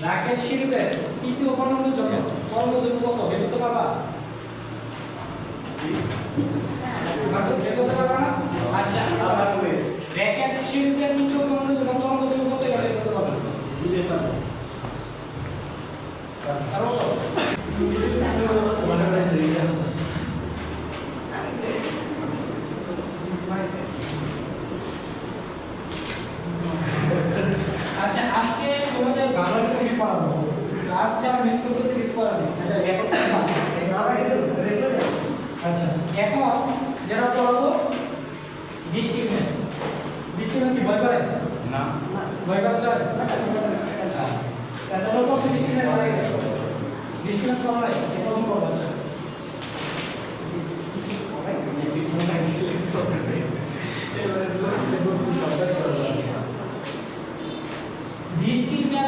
Bracket সিরিজের তৃতীয় পণ্যের জন্য তরঙ্গ দৈর্ঘ্য কত? বের করতে পারবা বের করতে পারবা না? আচ্ছা ব্র্যাকেট সিরিজের তৃতীয় পণ্যের জন্য তরঙ্গ দৈর্ঘ্য কত বের করতে পারবা আর কত? আচ্ছা আজকে তোমাদের বাংলা টপিক পড়াবো যারা মিস করতেছি মিস করাবে আচ্ছা রেকর্ড ক্লাস আচ্ছা এখন যেটা করব বৃষ্টি বৃষ্টি কি ভয় করে না। ভয় করে স্যার তাহলে তো বৃষ্টি পড়া হয় প্রথম করব আচ্ছা।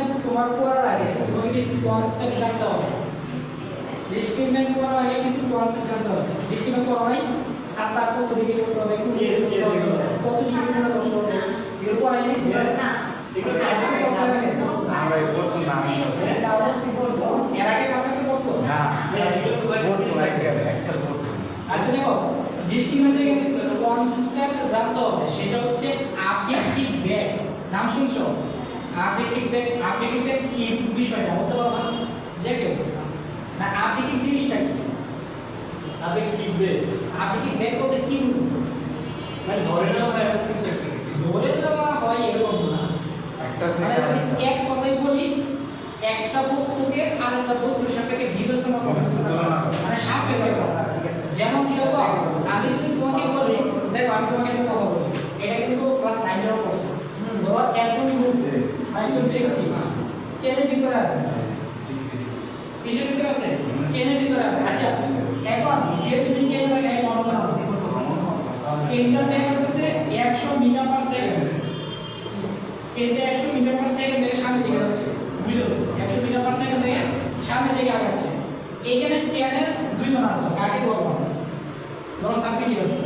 বৃষ্টির তোমার পড়ার আগে তোমাকে কিছু কনসেপ্ট জানতে হবে। ম্যাপ পড়ার আগে কিছু কনসেপ্ট জানতে হবে? ম্যাপ পড়া হয় সাতটা কত দিকে করতে হবে? করতে. কত দিকে করতে হবে? এর পর আমরা এর আগে কার কাছে পড়ছো? না প্রথম একটা একটা প্রথম আচ্ছা দেখো মেধে কনসেপ্ট জানতে হবে। সেটা হচ্ছে আপেক্ষিক বেগ নাম শুনছো? আপেক্ষিক বেগ আপেক্ষিক বেগ কি বিষয়টা বলতে পারবা যে কেউ না। আপেক্ষিক জিনিসটা কি? আপেক্ষিক বেগ বলতে কি বুঝো ধরে নেওয়া হয় এরকম না। একটা মানে যদি এক কথাই বলি একটা বস্তুকে আরেকটা বস্তুর সাপেক্ষে বিবেচনা করা মানে সাপেক্ষ করা। যেমন কি রকম আমি যদি তোমাকে বলি দেখো আমি তোমাকে একটা কথা বলি এটা কিন্তু ক্লাস নাইন এর প্রশ্ন ধরো একজন লোক বা একজন ব্যক্তি ট্রেনের ভিতরে আছে? কিসের ভিতরে আছে? ট্রেনের ভিতরে আছে? আচ্ছা এখন সে যদি ট্রেনে থাকে এই মনে করা আছে ট্রেনটার টাইম হচ্ছে একশো মিটার পার সেকেন্ড ট্রেনটা একশো মিটার পার সেকেন্ড থেকে সামনে দিকে যাচ্ছে? বুঝছ? একশো মিটার পার সেকেন্ড থেকে সামনে দিকে আগাচ্ছে। এইখানে ট্রেনে দুইজন আছে কাকে বলব ধরো সাব্বির আছে।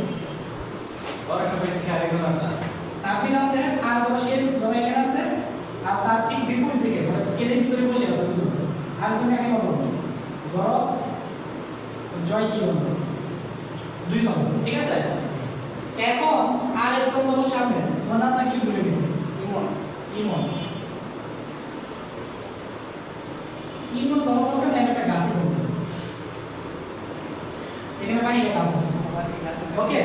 সাব্বির আছে। আর ধরো সে ধরো এখানে আছে আর তার ঠিক বিপরীত ট্রেনের ভিতরে বসে আছে বুঝছ আর তুমি কাকে বলব ধরো জয় কি বলব দুইজন ঠিক আছে এখন আরেকজন ধরো সামনে। ওনার নামটা কি ভুলে গেছি? ইমন। ইমন। ইমন আমি একটা গাছে এখানে বাইরে গাছ আছে ওকে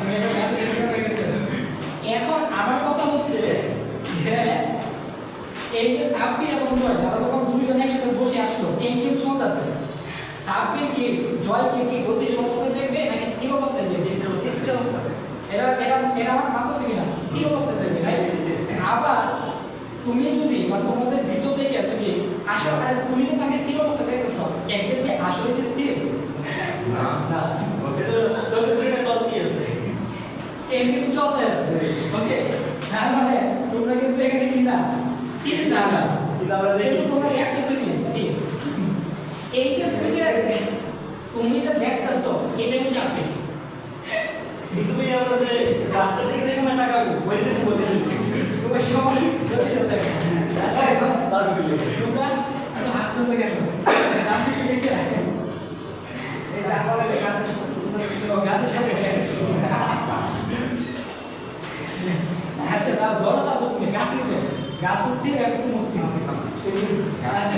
আমি একটা গাছে দেখতে পেয়ে গেছি। এখন আমার কথা হচ্ছে যে এই যে সাব্বির এবং জয় তারা তখন দুইজন একসাথে বসে আসলো। ট্রেন কিন্তু চলতেছে সাব্বির কি জয় কি কি গতিশীল অবস্থায় দেখবে নাকি স্থির অবস্থায় দেখবে? এরা এরা এরা আমার মানতেছে কিনা? স্থির অবস্থায় দেখবে? আবার তুমি যদি বা তোমাদের ভিতর থেকে তুমি আসলে তুমি যে তাকে স্থির অবস্থায় দেখতেছ এক্স্যাক্টলি আসলে কি স্থির? না। না। ট্রেন কিন্তু চলতে আছে। ওকে তার মানে তোমরা কিন্তু এখানে কি না? জিনিস স্থির এই যে তুমি যে তুমি যে দেখতেছো এটা হচ্ছে আপেক্ষিক তোমরা সবাই তোমরা সাথে আচ্ছা এখন তোমরা এত হাসতেছো হাসতেছো দেখে ও, গাছের আচ্ছা তা বড় সাপ তুমি গাছ কিন্তু গাছ স্থির একটু মস্তি আচ্ছা।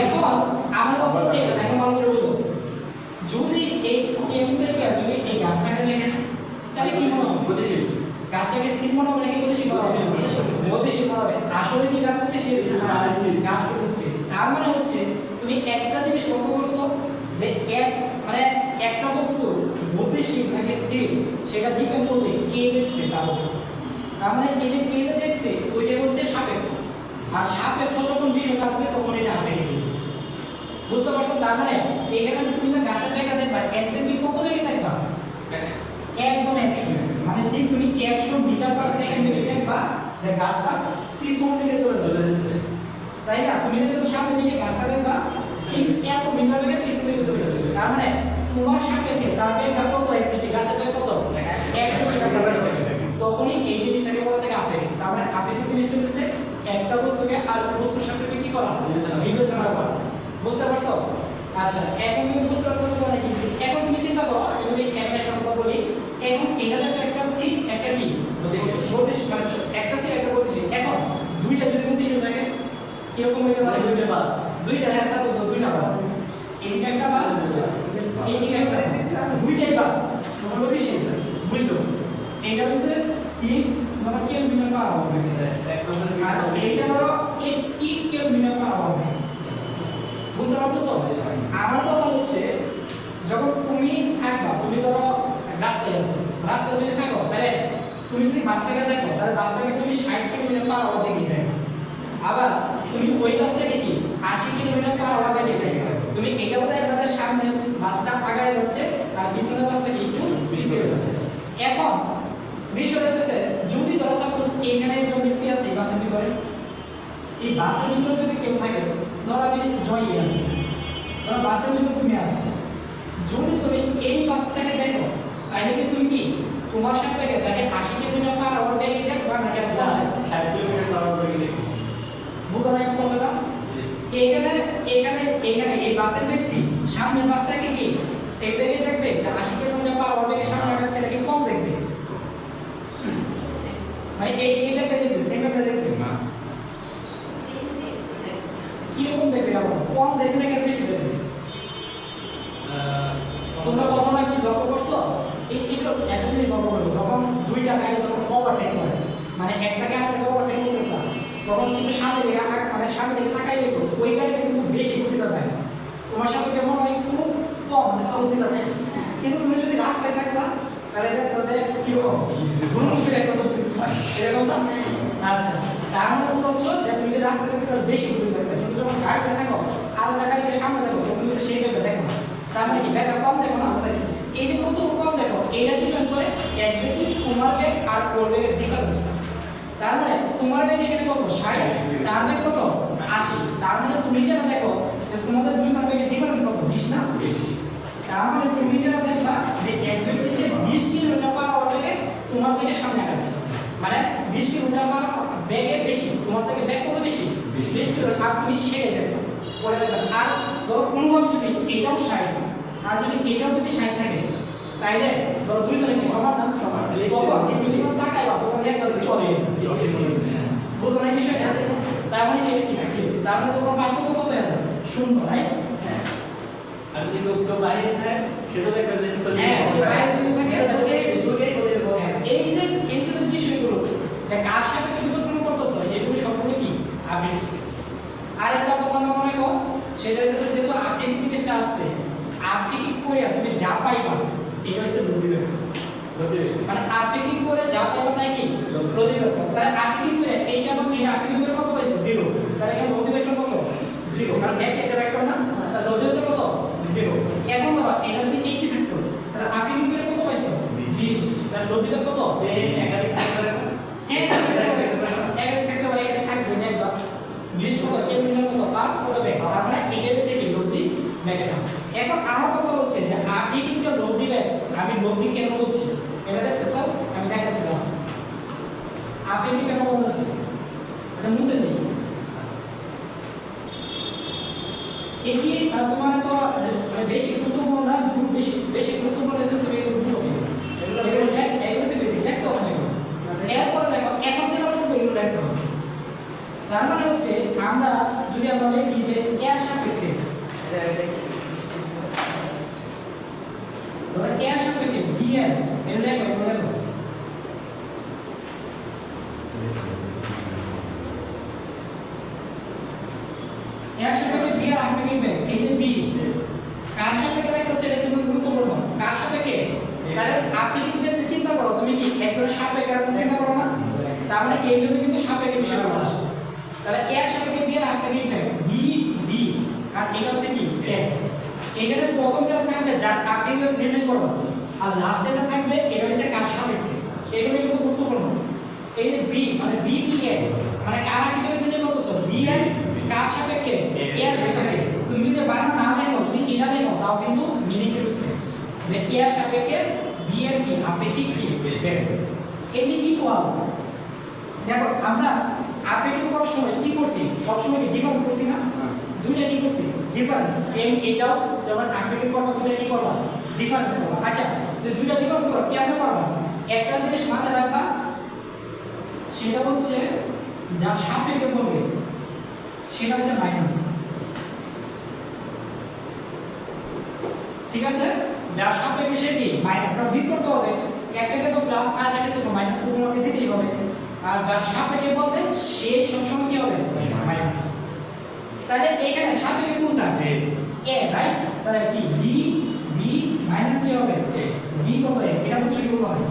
এখন আমার কথা হচ্ছে এখন ভালো করে বুঝো। যদি এই থেকে যদি এই গাছটাকে দেখেন তাহলে কি মনে হবে? গাছটাকে স্থির মনে হবে নাকি গতিশীল মনে হবে? গতিশীল। মনে হবে। আসলে কি গাছ গতিশীল। গাছ কিন্তু স্থির। তার মানে হচ্ছে তুমি একটা জিনিস লক্ষ্য করছ যে এক মানে একটা বস্তু গতিশীল নাকি স্থির সেটা ডিপেন্ড করবে কে দেখছে তার উপর তার মানে এই যে কে দেখছে ওইটা হচ্ছে সাপেক্ষ আর সাপেক্ষ যখন বিষয়টা আসবে তখন এটা আপেক্ষিক বুঝতে পারছ? তার মানে এখানে তুমি যে গাছের রেখা দেখবা এক্স্যাক্টলি কত রেখে দেখবা? একদম একশো। মানে ঠিক তুমি একশো মিটার পার সেকেন্ডে দেখবা যে গাছটা পিছন দিকে চলে যাচ্ছে। তাই না? তুমি যদি সামনে দিকে গাছটা দেখবা ঠিক এত মিটার বেগে পিছন দিকে চলে যাচ্ছে। তার মানে তোমার সাপেক্ষে তার বেগটা কত? এক্স্যাক্টলি গাছের বেগ কত একশো মিটার পার সেকেন্ড তখনই এই জিনিসটাকে বলা থাকে আপেক্ষিক তার মানে আপেক্ষিক একটা বস্তুকে আর একটা বস্তুর সাপেক্ষে কি করা বিবেচনা করা। বুঝতে পারছ? আচ্ছা এখন তুমি বুঝতে পারছ তো অনেক ইজি এখন তুমি চিন্তা করো আমি যদি এখানে একটা কথা বলি এখন এটা দেখো একটা স্থির একটা কি? গতিশীল। মানে একটা স্থির একটা গতিশীল। এখন দুইটা যদি গতিশীল থাকে কীরকম হতে পারে? দুইটা বাস। দুইটা হ্যাঁ সাপোজ দুইটা বাস। এদিকে একটা বাস এদিকে একটা দুইটাই বাস গতিশীল। বুঝলো এটা হচ্ছে সিক্স ধরো কেলভিন পার হবে আর এইটা ধরো এইটি কেলভিন পার হবে বুঝতে পারতেছো আমার কথা হচ্ছে যখন তুমি থাকবা তুমি ধরো রাস্তায় আছো রাস্তায় যদি থাকো তাহলে তুমি যদি বাসটাকে দেখো তাহলে বাসটাকে তুমি ষাট কিলোমিটার পার আওয়ার দেখে দেখো আবার তুমি ওই বাসটাকে কি আশি কিলোমিটার পার আওয়ার দেখে দেখো তুমি এটা বোধহয় তাদের সামনে বাসটা আগায় যাচ্ছে আর পিছনের বাসটা কি একটু পিছিয়ে যাচ্ছে এখন বিষয়টা হচ্ছে যদি ধরো সাপোজ এখানে একজন ব্যক্তি আছে বাসের ভিতরে এই বাসের ভিতরে যদি কেউ থাকে ধরো আমি জয়ী আছি ধরো বাসের ভিতরে তুমি আসো যদি তুমি এই বাসটাকে দেখো তাহলে কি তুমি কি তোমার সাথে তাকে আশি কিলোমিটার পার আওয়ার বেগে আর কম দেখবা? ষাট কিলোমিটার পার আওয়ার বেগে দেখি। বুঝো না কথাটা এখানে এখানে এখানে এই বাসের ব্যক্তি সামনের বাসটাকে কি সে বেগে দেখবে যে আশি কিলোমিটার পার আওয়ার বেগে সামনে আগাচ্ছে নাকি কম দেখবে মানে এই এই দেখবে দেখবে সেকেন্ডে দেখবে না? কীরকম দেখবে এটা কম দেখবে নাকি বেশি দেখবে তোমরা কখনো কি লক্ষ্য করছ? এই এটা একটা জিনিস লক্ষ্য করো যখন দুইটা গাড়ি যখন ওভারটেক করে মানে একটাকে আরেকটা ওভারটেক করতেছে তখন কিন্তু সামনে দিকে মানে সামনে দিকে তাকাই দেখো ওই গাড়িটা কিন্তু বেশি গতিতে যায় না। তোমার সামনে কেমন হয় খুব কম মানে সামনে যাচ্ছে কিন্তু তুমি যদি তাহলে কীরকম ভ্রমণ করে একটা এরকম না আচ্ছা তার বুঝতে হচ্ছে যে তুমি যদি রাস্তায় থাকতে তাহলে বেশি গতি দেখবে কিন্তু যখন গাড়িতে থাকো আর গাড়িকে সামনে দেখো তখন কিন্তু সেই ব্যাপারে দেখো তার মানে কি ব্যাগটা কম দেখো না এই যে কত কম দেখো এটা ডিপেন্ড করে এক্স্যাক্টলি তোমার ব্যাগ আর ওর ব্যাগের ডিফারেন্সটা তার মানে তোমার ব্যাগ এখানে কত? ষাট। তার ব্যাগ কত? আশি। তার মানে তুমি যেটা দেখো যে তোমাদের দুইটার ব্যাগের ডিফারেন্স কত বিশ না বিশ। মানে তুমি যেটা দেখবা যে সে বিশ কিলোমিটার পার আওয়ার থেকে তোমার থেকে সামনে আগাচ্ছে। মানে বিশ কিলোমিটার পার ব্যাগে বেশি তোমার থেকে ব্যাগ কত বেশি। বেশি। কিলো আর তুমি সেটাই দেখো পরে দেখবে আর ধরো কোনোভাবে যদি এটাও ষাট আর যদি এটাও যদি ষাট থাকে তাইলে ধরো দুইজনে কি সমান না সমান? তখন তুমি যখন তাকাইবা তখন দেখবা যে চলে হ্যাঁ। বুঝো না বিষয়টা? তার মানে কি? স্কিল তার মানে তোমার পার্থক্য কত আছে শূন্য রাইট আর যদি কেউ বাইরে থাকে, সেটা দেখবে যে তো হ্যাঁ সে বাইরে থেকে তাহলে ওটাই ওদের কথা। এই যে এই যে বিষয়গুলো যে কার সাথে কি বিবেচনা করতেছো এগুলো সম্পূর্ণ কি? আবেগ আরেকটা কথা আমার মনে করো সেটা হচ্ছে যেহেতু আবেগ জিনিসটা আসছে আবেগিক করে তুমি যা পাইবা এটা হচ্ছে বুদ্ধিবেগ মানে আবেগিক করে যা পাইবা তাই কি? প্রতিবেগ তাহলে আবেগিক করে এইটা এবং এই আবেগিক করে কত পাইছে? জিরো। তাহলে এখানে প্রতিবেগটা কত? জিরো। কারণ এক এটা ভেক্টর না? তাহলে রোজের কত? 0 এখন এটা যদি 80 থাকতো তাহলে আগে কত পাইছো? 20 তাহলে লব্ধিতা কত? 10 আমরা যদি আমরা দেখি যে এর সাপেক্ষে ধরো এর সাপেক্ষে বি এর এর দেখো এগুলো দেখো এর সাপেক্ষে বি আর আবেগিক ব্যাগ এই যে বি কার সাপেক্ষে দেখো সেটা কিন্তু গুরুত্বপূর্ণ কার সাপেক্ষে কারণ আবেগিক ব্যাগ চিন্তা করো তুমি কি একজনের সাপেক্ষে আর চিন্তা করো না তার মানে এই জন্য কিন্তু সাপেক্ষে বিষয় বলা আসে তাহলে এর সাপেক্ষে বি এর আবেগিক ব্যাগ বি বি আর এটা হচ্ছে কি এক এখানে প্রথম যেটা থাকবে যার আবেগিক ব্যাগ নির্ণয় করব আর লাস্টে যে থাকবে এটা হচ্ছে কার সাপেক্ষে এগুলো কিন্তু গুরুত্বপূর্ণ এই যে বি মানে বি বি এ মানে কার আবেগিক ব্যাগ নির্ণয় করতেছো বি এর কার সাপেক্ষে এর সাপেক্ষে তুমি যদি বানান না দেখো যদি এটা দেখো তাও কিন্তু মিনিং কিন্তু same। যে এর সাপেক্ষে বি এর কি আপেক্ষিক কি এই যে ইকুয়াল দেখো আমরা আপেক্ষিক করার সময় কি করছি সবসময় কি ডিফারেন্স করছি না? দুইটা কি করছি ডিফারেন্স সেম এটাও যখন আপেক্ষিক করবা দুইটা কি করবা ডিফারেন্স করবা আচ্ছা তো দুইটা ডিফারেন্স করবা কেমনে করবা একটা জিনিস মাথায় রাখবা সেটা হচ্ছে যার সাপেক্ষে বলবে সেটা হচ্ছে মাইনাস ঠিক আছে? যার সাপেক্ষে সে কি? মাইনাস কারণ বিট করতে হবে। একটাকে তো প্লাস আর একটাকে তো মাইনাস করে আমাকে দিতেই হবে। আর যার সাপেক্ষে বলবে সে সবসময় কি হবে? মাইনাস তাহলে এখানে সাপেক্ষে কোনটা? এ রাইট তাহলে কি? বি বি মাইনাস কি হবে? বি কত এ এটা হচ্ছে কি বলা হয়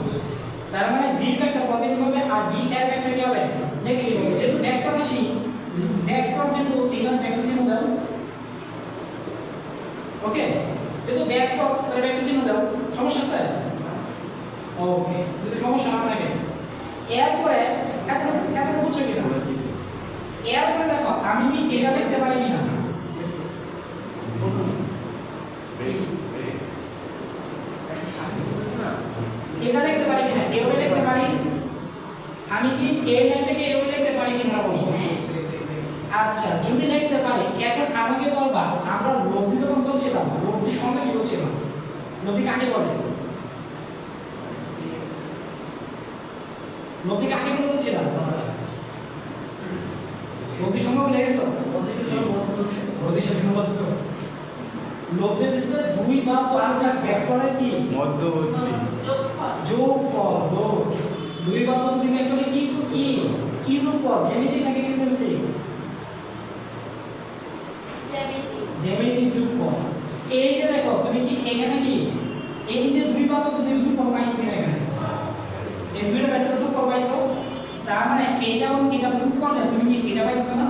তার মানে বি একটা পজিটিভ হবে আর বি এর একটা কি হবে? নেগেটিভ হবে। যেহেতু ভেক্টর রাশি ভেক্টর যেহেতু এখানে ভেক্টর চিহ্ন দাও ওকে ভেক্টর তাহলে ভেক্টর চিহ্ন দাও সমস্যা আছে ওকে যদি সমস্যা না থাকে এরপরে এতটুকু এতটুকু বুঝছ কিনা এরপরে দেখো আমি কি এটা লিখতে পারি কিনা এটা লিখতে পারি কিনা এভাবে লিখতে পারি আমি কি এ লাইনটাকে এভাবে লিখতে পারি কিনা বলব আচ্ছা যদি লিখতে পারি এখন আমাকে বলবা আমরা লব্ধি যখন বলছিলাম লব্ধি সংজ্ঞা কি বলছিলাম লব্ধি কাকে বলে লব্ধি কাকে বলে বলছিলাম লব্ধি সংজ্ঞা বলে গেছো? লব্ধি সংজ্ঞা বস্তু। লব্ধি দিচ্ছে দুই বা পঞ্চাশ ভেক্টরের কি? মধ্যবর্তী। যোগ ফল যোগ। দুই বা দুই ভেক্টরে কি কি? কি যোগ ফল? জ্যামিতিক নাকি ডিসক্রিমিনেটিভ জ্যামিতিক যোগফল এই যে দেখো তুমি কি এখানে কি এই যে দুই পাতা তো দুই যোগফল পাইছো কিনা এখানে? এই দুইটা যোগফল পাইছো। তার মানে এটা এবং এটা যোগ করলে তুমি কি এটা পাইছো না?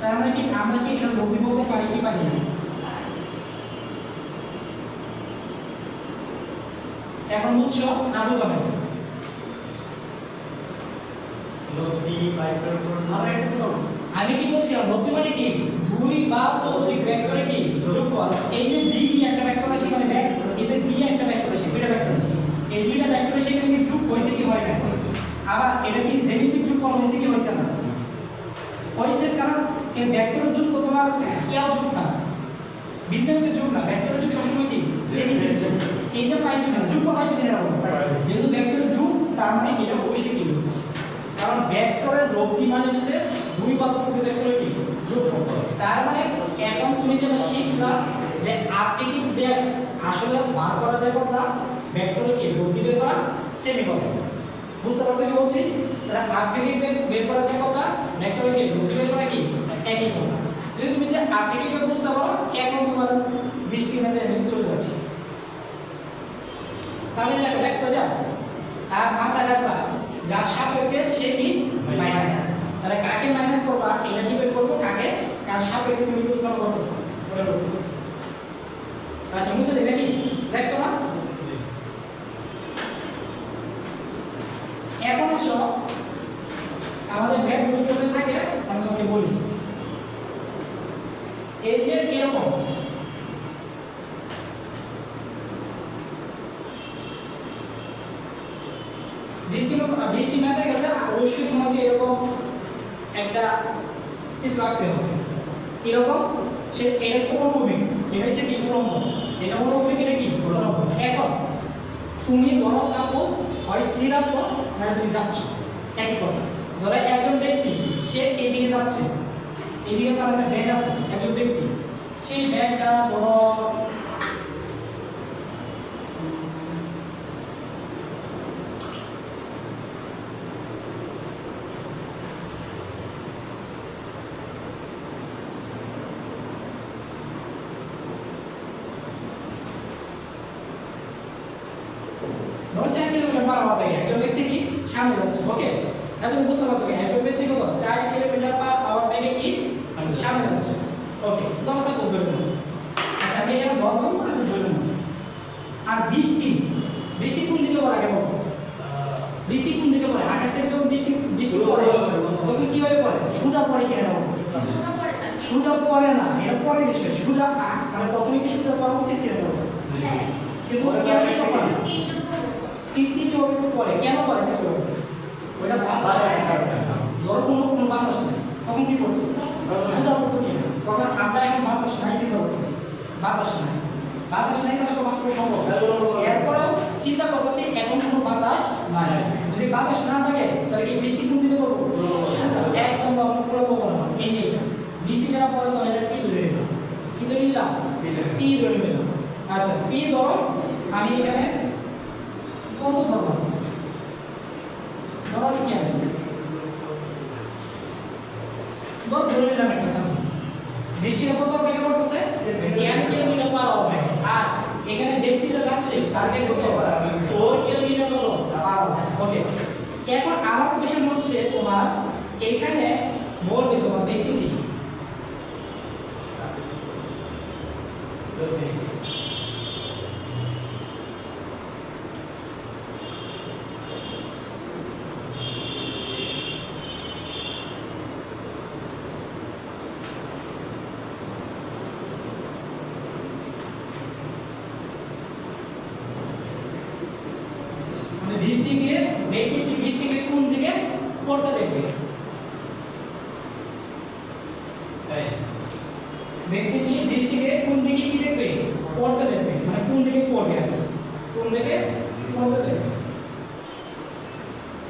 তার মানে কি আমরা কি এটা লব্ধি বলতে পারি কি পারি না? এখন বুঝছ না বুঝো আমি কি বলছিলাম? লব্ধি মানে কি? দুই বা ততোধিক ভেক্টরে কি? যোগফল। এই যে বি একটা ভেক্টর আছে মানে ভেক্টর এই যে বি একটা ভেক্টর আছে দুইটা ভেক্টর আছে এই দুইটা ভেক্টর আছে এখানে কি যোগ হইছে কি হয় না আবার এটা কি জ্যামিতিক যোগফল হইছে কি হইছে না? হইছে কারণ এই ভেক্টরের যোগ তো তোমার ইয়াও যোগ না। বীজগণিতের যোগ না ভেক্টরের যোগ সবসময় কি? জ্যামিতিক যোগ। এই যে পাইছো না, যোগ পাইছো না যেহেতু ভেক্টরের যোগ, তার মানে এটা অবশ্যই কি? যোগ। কারণ ভেক্টরের লব্ধি মানে হচ্ছে? দুই পাত্রকে ভেক্টরের কি? যোগফল তার মানে এখন তুমি যেটা শিখলা যে আপেক্ষিক বেগ আসলে বার করা যায় কথা ভেক্টরে কি করা বুঝতে পারছ বলছি? তাহলে বের করা যায় কথা ভেক্টরে কি করা কি? একই কথা। যদি তুমি যে বুঝতে পারো এখন তোমার বৃষ্টি মেতে চলে যাচ্ছে। তাহলে দেখো দেখছ যা আর মাথায় রাখবা, যার সাপেক্ষে সে কি? মাইনাস তাহলে কাকে মাইনাস করবা? এটা ডিপেন্ড করব? কাকে? কার সাপেক্ষে তুমি বিবেচনা করতেছো? আচ্ছা বুঝতে দেবে কি দেখছ না এখন আসো আমাদের ব্যাগ বিজ্ঞানে থাকে আমি তোমাকে বলি এই যে এরকম বৃষ্টি বৃষ্টি মেতে গেলে অবশ্যই তোমাকে এরকম একটা চিত্র আঁকতে হবে এরকম সে এটা হচ্ছে অনুভূমিক এটা হচ্ছে কি উলম্ব অনুভূমিক এটা কি উলম্ব এখন তুমি ধরো সাপোজ হয় স্থির আছো না তুমি যাচ্ছ? একই কথা। ধরো একজন ব্যক্তি, সে এদিকে যাচ্ছে। এদিকে তার একটা ব্যাগ আছে, একজন ব্যক্তি। সেই ব্যাগটা ধরো চার কিলোমিটার পার হওয়া ব্যাগে একজন ব্যক্তি কি সামনে যাচ্ছে ওকে এখন বুঝতে পারছ কি একজন ব্যক্তি কত চার কিলোমিটার পার হওয়ার ব্যাগে কি সামনে যাচ্ছে ওকে ধরো সাপোজ ধরে নাও আচ্ছা আমি এখানে ধর ধরবো না ধরে নাও আর বৃষ্টি বৃষ্টি কোন দিকে পড়ে আগে বলো বৃষ্টি কোন দিকে পড়ে? আকাশ থেকে যখন বৃষ্টি বৃষ্টি পড়ে তখন কীভাবে পড়ে? সোজা পড়ে কেন সোজা পড়ে না। এটা পরে নিশ্চয় সোজা মানে প্রথমে কি সোজা পড়া উচিত কেন কিন্তু কেন সোজা পড়ে? না? তিনটি জবাব পরে কেন পরে না ওইটা বাতাস ধরো কোনো কোনো বাতাস নেই। তখন কি করতো? সোজা করতো কি না? তখন আমরা এখন বাতাস নাই চিন্তা করতেছি। বাতাস নাই। বাতাস নাই কষ্ট বাস্তব সম্ভব এরপরেও চিন্তা করতেছি এখন কোনো বাতাস নাই। যদি বাতাস না থাকে তাহলে কি বৃষ্টি কোন দিকে করব একদম বা পুরো না। এই যে বৃষ্টি যারা পড়ে তো এটা কি ধরে নিলাম। কি ধরে নিলাম? পি ধরে নিলাম। আচ্ছা পি ধরো আমি এখানে কত ধরবো? ধরো কি আমি ধর ধরে নিলাম একটা সাপোজ। বৃষ্টির কত বেগে পড়তেছে এক কিলোমিটার পার হবে। আর এখানে ফোর এখন আমার কোশ্চেন হচ্ছে তোমার এখানে মোর বিধবা ব্যক্তিটি মানে বৃষ্টিকে ব্যক্তিটি বৃষ্টিকে কোন দিকে পড়তে দেখবে ব্যক্তিটি দৃষ্টিকে কোন দিকে কি দেখবে? পড়তে দেখবে। মানে কোন দিকে পড়বে আর কোন দিকে পড়তে দেখবে?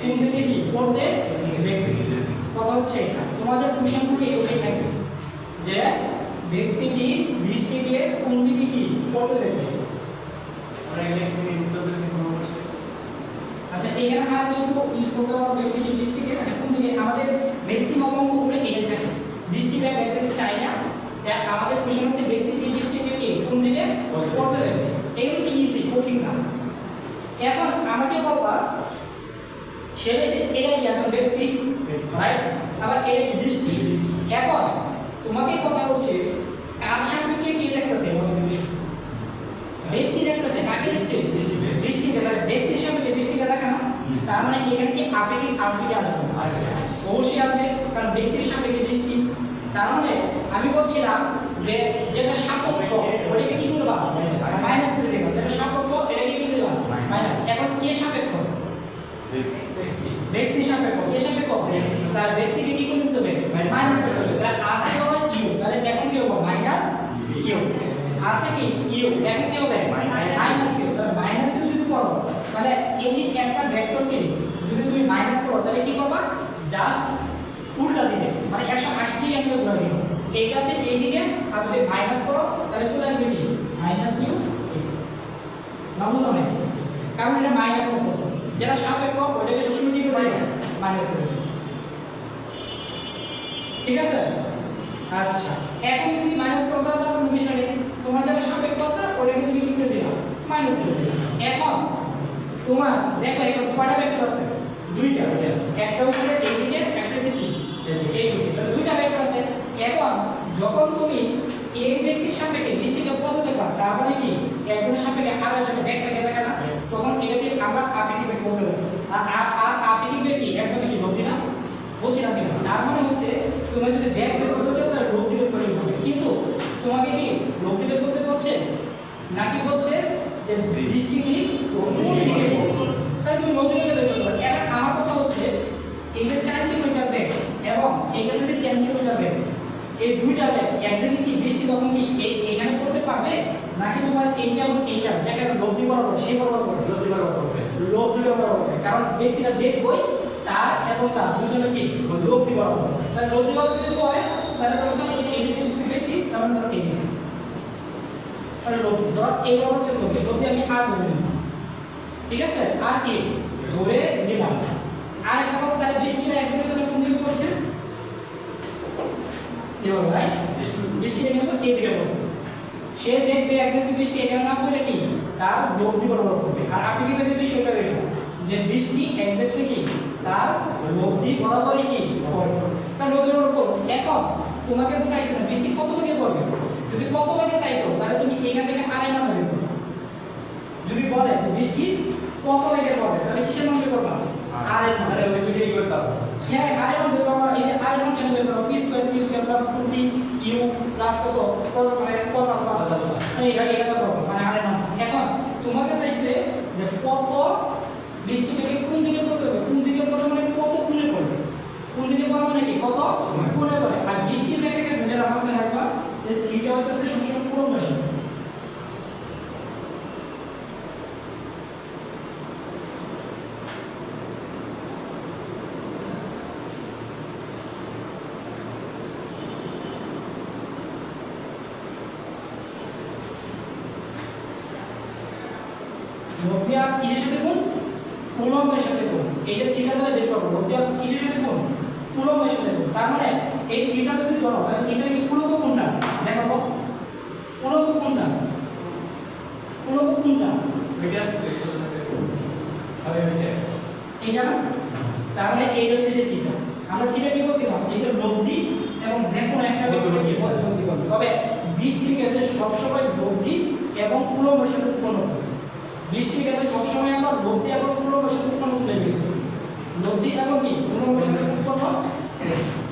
কোন দিকে কি? পড়তে দেখবে। কথা হচ্ছে এটা। তোমাদের কোশ্চেনগুলো এগুলোই থাকবে যে ব্যক্তিটি দৃষ্টিকে কোন দিকে কি পড়তে দেখবে? আচ্ছা এখানে কিন্তু ইউজ করতে পারব ব্যক্তিটি দৃষ্টিকে। আচ্ছা কোন দিকে? আমাদের ম্যাক্সিমাম অঙ্কগুলো এনে থাকে দৃষ্টিটা ব্যক্তিটি চাই না? যে আমাদের কোশ্চেন হচ্ছে দৃষ্টিকে কি কোন দিকে পড়তে দেবে? এগুলো ইজি কঠিন না। এখন আমাকে বলবা সে এটা কি একজন ব্যক্তি রাইট আবার এটা কি দৃষ্টি এখন তোমাকে কথা হচ্ছে কার সাপেক্ষে কে দেখতেছে মনে হচ্ছে ব্যক্তি দেখতেছে কাকে দিচ্ছে দৃষ্টিকে মানে ব্যক্তির সাপেক্ষে দৃষ্টিকে দেখে না তার মানে কি এখানে কি আপেক্ষিক আসবে কি আসবে না? অবশ্যই আসবে কারণ ব্যক্তির সাপেক্ষে দৃষ্টি তার মানে আমি বলছিলাম যে যেটা সাপেক্ষ ওটাকে কি করবা মাইনাস করে দেবা যেটা সাপেক্ষ এটাকে কি দেবা মাইনাস এখন কে সাপেক্ষ ব্যক্তি সাপেক্ষ কে সাপেক্ষ তার ব্যক্তিকে কি করে দিতে হবে মাইনাস করে দিতে হবে তাহলে আসে হবে ইউ তাহলে এখন কি হবে মাইনাস ইউ আসে কি ইউ এখন কি হবে মাইনাস ইউ তাহলে মাইনাস ইউ যদি করো তাহলে এই যে একটা ভেক্টরকে যদি তুমি মাইনাস করো তাহলে কি করবা জাস্ট উল্টা দিকে মানে একশো আশি অ্যাঙ্গেল ঘুরে দিবে এইটা আছে এই দিকে আর যদি মাইনাস করো তাহলে চলে আসবে কি মাইনাস ইউ না বুঝো নাই কারণ এটা মাইনাস করতেছে যেটা সাপেক্ষ ওটাকে সবসময় কি করবে? মাইনাস করে দিবে। ঠিক আছে? আচ্ছা। এখন যদি মাইনাস করো তাহলে কোনো বিষয় নেই। তোমার যেটা সাপেক্ষ আছে ওটাকে তুমি কি করে দিলাম মাইনাস করে এখন তোমার, দেখো এখন কয়টা ভেক্টর আছে? দুইটা একটা হচ্ছে এইদিকে একটা হচ্ছে কি? এইদিকে তাহলে দুইটা ভেক্টর আছে। এখন যখন তুমি এই ব্যক্তির সাপেক্ষে দৃষ্টিকে পদ দেখবা তার মানে কি? একজনের সাপেক্ষে আর ব্যাগটাকে দেখে না তখন এটাকে আমরা আপেক্ষিক ব্যাগ বলতে পারি। আর আর- আপেক্ষিক ব্যাগ কি? একদম কি লব্ধি না? বলছি না কিন্তু তার মানে হচ্ছে তোমরা যদি ব্যাগ বের করতে চাও তাহলে লব্ধি বের করতে হবে। কিন্তু তোমাকে কি লব্ধি বের করতে বলছে? নাকি বলছে যে দৃষ্টি কি কোন দিকে? তাহলে তুমি লব্ধি বের করতে এখন আমার কথা হচ্ছে এই যে চার কিলোমিটার ব্যাগ এবং এখানে যে টেন কিলোমিটার ব্যাগ এই দুইটা ব্যাগ একজাক্টলি কি বৃষ্টি তখন কি এখানে পড়তে পারবে? নাকি তোমার এইটা এবং এইটা যেখানে লব্ধি বরাবর সেই বরাবর পড়বে লোভ দিবে বরাবর কারণ ব্যক্তিটা দেখবই তার এবং তার দুজনে কি? দিবে বরাবর তাহলে লোভ দিবে যদি হয় তাহলে বলছে আমি এই দিকে যদি বেশি তাহলে ধর এই তাহলে দিবে ধর এই বরাবর হচ্ছে লোভ দিয়ে। আমি আর ধরে নিলাম। ঠিক আছে? আর কি? ধরে নিলাম। আর একটা কথা তাহলে বৃষ্টিটা একসাথে তাহলে কোন দিকে পড়ছে? এভাবে রাইট বৃষ্টিটা কিন্তু এই দিকে পড়ছে? সে দেখবে একজন বৃষ্টি এখানে না পড়লে কি? তার লব্ধি বরাবর করবে আর আপনি কি দেখবেন বিষয়টা এটা যে বৃষ্টি এক্স্যাক্টলি কি? তার লব্ধি বরাবরই কি? করবে তার লব্ধি বরাবর এখন তোমাকে তো চাইছে না বৃষ্টি কত বেগে পড়বে? যদি কত বেগে চাইতো তাহলে তুমি এখান থেকে আড়াই মান করবে যদি বলে যে বৃষ্টি কত বেগে পড়বে তাহলে কিসের মান করবা? আড়াই মান হ্যাঁ আড়াই মান করবা। এই যে আড়াই মান কেন করবা। P square P square plus two P U plus কত আলফা এইটা এটা কত মানে আরে না এখন তোমাকে চাইছে যে কত বৃষ্টি থেকে কোন দিকে পড়তে হবে কোন দিকে পড়তে মানে কত কোণে পড়বে কোন দিকে পড়া মানে কি? কত কোণে পড়ে আর বৃষ্টির ব্যাগে যেটা আমাকে রাখবা যে থিটা হইতেছে সবসময় পুরো বয়সে আর কিসের সাথে কোন? উলম্বের সাথে কোন? এই যে থিটা সাথে বের করব আর কিসের সাথে কোন? উলম্বের সাথে তার মানে এই থিটা যদি ধরো তাহলে থিটা কি কোনটা দেখো তো উলম্ব কোনটা উলম্ব কোনটা এটা না? তার মানে এই হচ্ছে যে থিটা আমরা থিটা কি বলছিলাম এই যে লব্ধি এবং যে কোনো একটা কি তবে বৃষ্টির ক্ষেত্রে সবসময় লব্ধি এবং উলম্বের সাথে করে সবসময় আমরা লব্ধি এবং সাথে উৎপন্ন করে গেছি। লব্ধি এবং কি? সাথে উৎপন্ন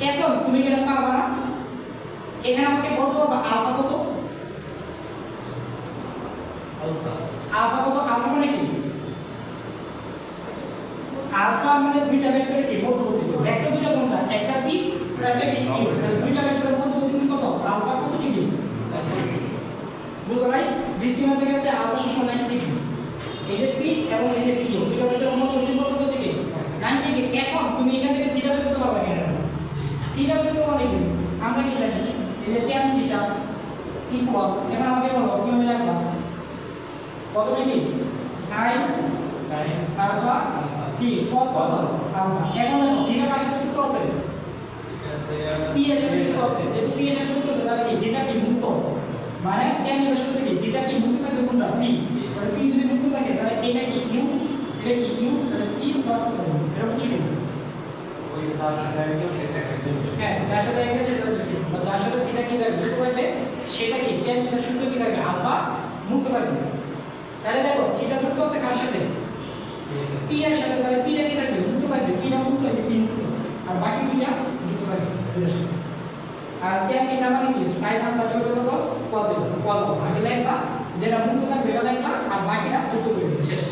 এখন তুমি কি এটা পারবা না? এখানে আমাকে বলতে পারবা আলফা কত? আলফা। কত? আলফা মানে কি? আলফা মানে দুইটা ভেক্টরে কি? মধ্যবর্তী ভেক্টর দুইটা কোনটা? একটা পি একটা কি দুইটা ভেক্টরের মধ্যবর্তী কত? আলফা কত? ডিগ্রি বুঝছ ভাই বৃষ্টি মাঝে গেলে আলফা 90 ডিগ্রি। এই যে পি এবং এই যে কিউ দুইটা ভেক্টরের মধ্যবর্তী কোণ কত ডিগ্রি 90 এখন তুমি এখান থেকে থিটা বের করতে পারবে কিনা? থিটা বের করতে মানে কি আমরা কি জানি? এই যে tan থিটা ইকুয়াল এখন আমাকে বলো কীভাবে লিখবা কত ডিগ্রি sin সাইন আলফা কি cos কত আলফা এখন দেখো থিটা কার সাথে যুক্ত আছে? পি এর সাথে যুক্ত আছে। যেহেতু পি এর সাথে যুক্ত আছে তাহলে কি? থিটা কি মুক্ত? মানে tan এর সাথে কি? থিটা কি মুক্ত থাকে কোনটা? পি তাহলে পি এটা কি কিউ এটা কি কিউ তাহলে পি প্লাস কত হবে এটা বুঝছি ওই যার সাথে একদম সেটা একটা হ্যাঁ যার সাথে একটা সেটা দিছি বা যার সাথে থিটা কি থাকে যুক্ত হইলে সেটা কি tan এর সূত্র কি থাকে আলফা মুক্ত থাকবে তাহলে দেখো থিটা যুক্ত আছে কার সাথে পি এর সাথে তাহলে পি টা কি থাকবে মুক্ত থাকবে পি টা মুক্ত আছে পি মুক্ত আর বাকি দুইটা যুক্ত থাকবে আর ট্যান এটা মানে কি সাইন আলফা ডিভাইড কত কোয়াড্রেস কোয়াড্রো আগে লেখবা যেটা মুক্ত থাকবে, এটা লেখবা আর বাকিটা যুক্ত করে দিবে, শেষ।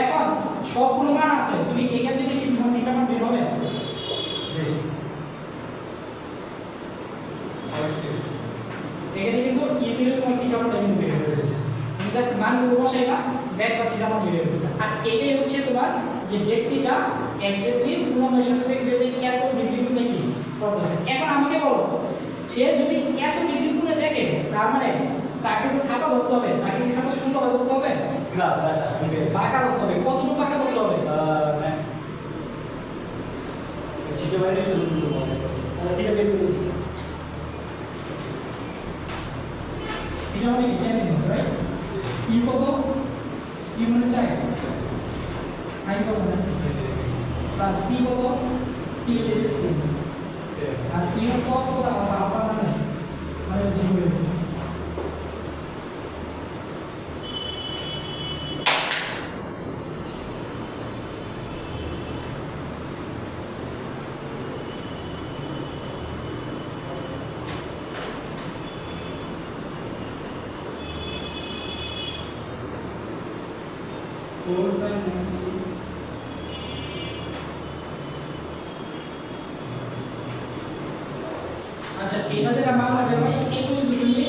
এখন সবগুলো মান আছে, তুমি এখান থেকে কি তোমার মান বের হবে? এখানে কিন্তু ইজিলি তোমার মান কিন্তু বের হবে তুমি জাস্ট মানগুলো বসাইবা দেখবা মান বের হবে আর এটাই হচ্ছে তোমার যে ব্যক্তিটা এক্স্যাক্টলি পুরোনোর সাথে দেখবে যে এত ডিগ্রি গুণে কি করতেছে এখন আমাকে বলো, সে যদি এত ডিগ্রি গুণে দেখে, তার মানে তাকে তো ছাতা ধরতে হবে, তাকে কি ছাতা সুন্দর ধরতে হবে? না বাঁকা ধরতে হবে, কতটুকু বাঁকা ধরতে হবে? এটা মানে কি? কত? মানে চাই? সাইন কত? প্লাস পি কত? força e muito a gente aqui fazer a mão, mas eu não entendo muito bem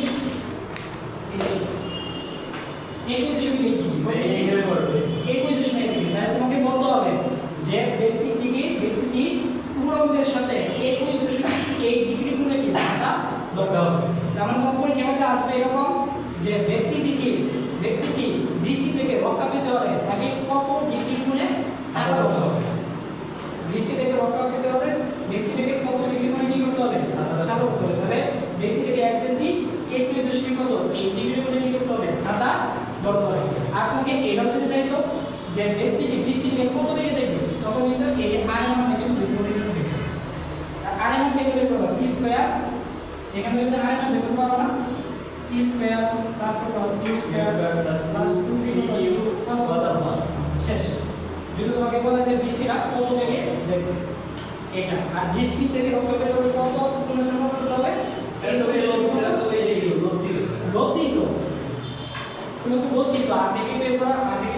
ব্যক্তিটি দৃষ্টি থেকে কত দিকে দেখবে? তখন কিন্তু এই যে আর এর মানে কিন্তু বিপরীত দেখতেছে আর এর মানে বের করবে পি স্কয়ার এখানে যদি এর মানে বের করতে পারব না। পি স্কয়ার প্লাস কত Q square plus 2 P Q plus কত শেষ। যদি তোমাকে বলে যে বৃষ্টিটা কত থেকে? দেখবে। এটা আর বৃষ্টি থেকে রক্ষা পেতে কত কোন সংখ্যা করতে হবে? এটা তো বলছি তো আর থেকে করা আর থেকে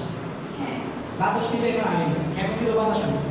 বাতাস কিন্তু এখন আনি না এখন বাতাস? আনি